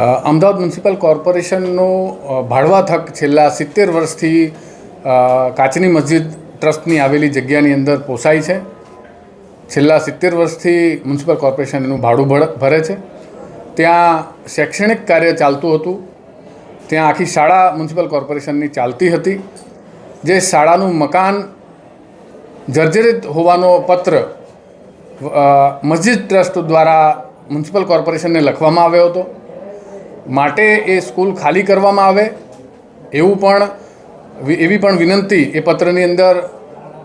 Ahmedabad municipal કોર્પોરેશનનો ભાડવા થક છેલ્લા સિત્તેર વર્ષથી કાચની મસ્જિદ ટ્રસ્ટની આવેલી જગ્યાની અંદર પોસાય છે. છેલ્લા સિત્તેર વર્ષથી મ્યુનિસિપલ કોર્પોરેશન એનું ભાડું ભરે છે. ત્યાં શૈક્ષણિક કાર્ય ચાલતું હતું. ત્યાં આખી શાળા મ્યુનિસિપલ કોર્પોરેશનની ચાલતી હતી. જે શાળાનું મકાન જર્જરિત હોવાનો પત્ર મસ્જિદ ટ્રસ્ટ દ્વારા મ્યુનિસિપલ કોર્પોરેશનને લખવામાં આવ્યો હતો. માટે એ સ્કૂલ ખાલી કરવામાં આવે, એવું પણ એવી પણ વિનંતી એ પત્રની અંદર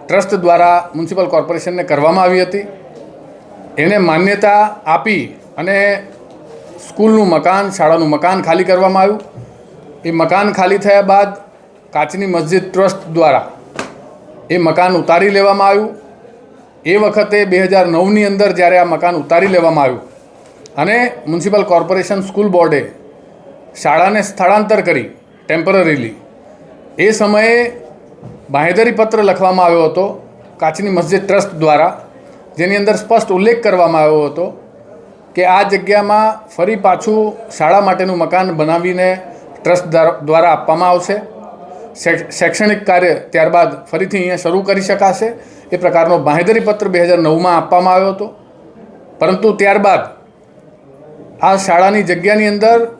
ટ્રસ્ટ દ્વારા મ્યુનિસિપલ કોર્પોરેશનને કરવામાં આવી હતી. એને માન્યતા આપી અને સ્કૂલનું મકાન, શાળાનું મકાન ખાલી કરવામાં આવ્યું. એ મકાન ખાલી થયા બાદ કાચની મસ્જિદ ટ્રસ્ટ દ્વારા એ મકાન ઉતારી લેવામાં આવ્યું. એ વખતે બે હજાર નવની અંદર જ્યારે આ મકાન ઉતારી લેવામાં આવ્યું અને મ્યુનિસિપલ કોર્પોરેશન સ્કૂલ બોર્ડે શાળાને સ્થળાંતર કરી ટેમ્પરરીલી એ સમયે બાંહેધરી પત્ર લખવામાં આવ્યો હતો, કાચની મસ્જિદ ટ્રસ્ટ દ્વારા, જેની અંદર સ્પષ્ટ ઉલ્લેખ કરવામાં આવ્યો હતો કે આ જગ્યામાં ફરી પાછું શાળા માટેનું મકાન બનાવીને ટ્રસ્ટ દ્વારા આપવામાં આવશે. શૈક્ષ- શૈક્ષણિક કાર્ય ત્યારબાદ ફરીથી અહીંયા શરૂ કરી શકાશે. એ પ્રકારનો બાંહેધરી પત્ર બે હજાર નવમાં આપવામાં આવ્યો હતો. પરંતુ ત્યારબાદ આ શાળાની જગ્યાની અંદર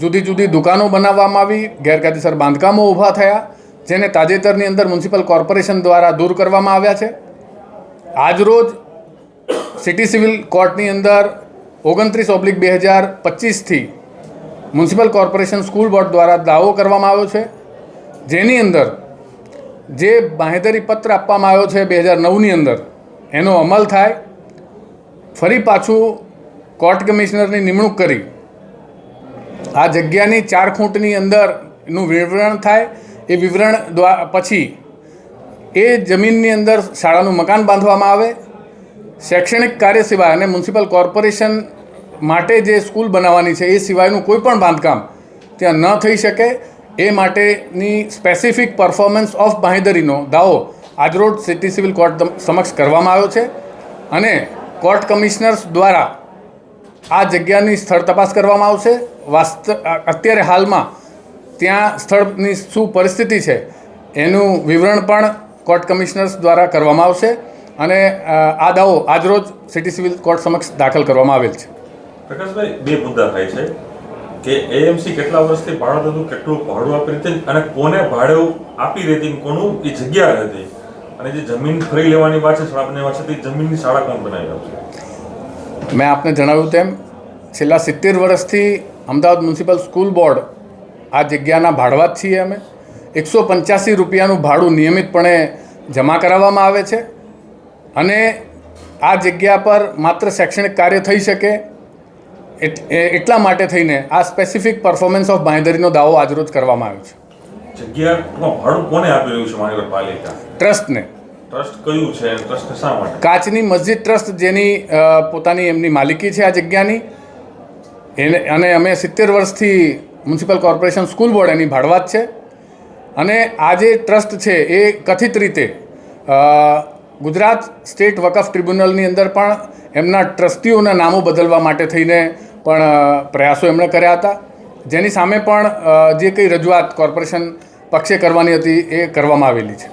જુદી જુદી દુકાનો બનાવવામાં આવી, ગેરકાયદેસર બાંધકામો ઊભા થયા, જેને તાજેતરની અંદર મ્યુનિસિપલ કોર્પોરેશન દ્વારા દૂર કરવામાં આવ્યા છે. આજરોજ સિટી સિવિલ કોર્ટની અંદર ઓગણત્રીસ ઓબ્લિક બે હજાર પચીસથી મ્યુનિસિપલ કોર્પોરેશન સ્કૂલ બોર્ડ દ્વારા દાવો કરવામાં આવ્યો છે. જેની અંદર જે બાંહેધરી પત્ર આપવામાં આવ્યો છે બે હજાર નવની અંદર, એનો અમલ થાય. ફરી પાછું કોર્ટ કમિશનરની નિમણૂક કરી આ જગ્યાની ચાર ખૂંટની અંદરનું વિવરણ થાય, એ વિવરણ દ્વારા પછી એ જમીનની અંદર શાળાનું મકાન બાંધવામાં આવે, શૈક્ષણિક કાર્ય સિવાય અને મ્યુનિસિપલ કોર્પોરેશન માટે જે સ્કૂલ બનાવવાની છે, એ સિવાયનું કોઈ પણ બાંધકામ ત્યાં ન થઈ શકે. એ માટેની સ્પેસિફિક પરફોર્મન્સ ઓફ બાંહેધરીનો દાવો આજરોડ સિટી સિવિલ કોર્ટ સમક્ષ કરવામાં આવ્યો છે અને કોર્ટ કમિશનર્સ દ્વારા આ જગ્યાની સ્થળ તપાસ કરવામાં આવશે. વાસ્ત અત્યારે હાલમાં ત્યાં સ્થળની શું પરિસ્થિતિ છે એનું વિવરણ પણ કોર્ટ કમિશનર્સ દ્વારા કરવામાં આવશે અને આ દાવો આજરોજ સિટી સિવિલ કોર્ટ સમક્ષ દાખલ કરવામાં આવેલ છે. પ્રકાશભાઈ બે મુદ્દા થાય છે કે એએમસી કેટલા વર્ષથી ભાડું હતું કેટલું ભાડું આપી રીતે અને કોને ભાડે આપી રહેતી કોનું એ જગ્યા હતી અને જે જમીન ફરી લેવાની વાત છે સાડા વાત છે તે જમીનની શાળા કોણ બનાવી આપશે? મેં આપને જણાવ્યું તેમ છેલ્લા સિત્તેર વર્ષથી અમદાવાદ મ્યુનિસિપલ સ્કૂલ બોર્ડ આ જગ્યાના ભાડવા જ છીએ અમે. એકસો પંચ્યાસી રૂપિયાનું ભાડું નિયમિતપણે જમા કરાવવામાં આવે છે. અને આ જગ્યા પર માત્ર શૈક્ષણિક કાર્ય થઈ શકે એટલા માટે થઈને આ સ્પેસિફિક પરફોર્મન્સ ઓફ બાંયધરીનો દાવો આજરોજ કરવામાં આવ્યો છે. જગ્યા ભાડું કોને આપી છે મહાનગરપાલિકા? ટ્રસ્ટને. ટ્રસ્ટ કયું છે ટ્રસ્ટ શા માટે? કાચની મસ્જિદ ટ્રસ્ટ જેની પોતાની એમની માલિકી છે આ જગ્યાની. એને અને અમે સિત્તેર વર્ષથી મ્યુનિસિપલ કોર્પોરેશન સ્કૂલ બોર્ડ એની ભાડવાત છે. અને આ જે ટ્રસ્ટ છે એ કથિત રીતે ગુજરાત સ્ટેટ વકફ ટ્રિબ્યુનલની અંદર પણ એમના ટ્રસ્ટીઓના નામો બદલવા માટે થઈને પણ પ્રયાસો એમણે કર્યા હતા. જેની સામે પણ જે કંઈ રજૂઆત કોર્પોરેશન પક્ષે કરવાની હતી એ કરવામાં આવેલી છે.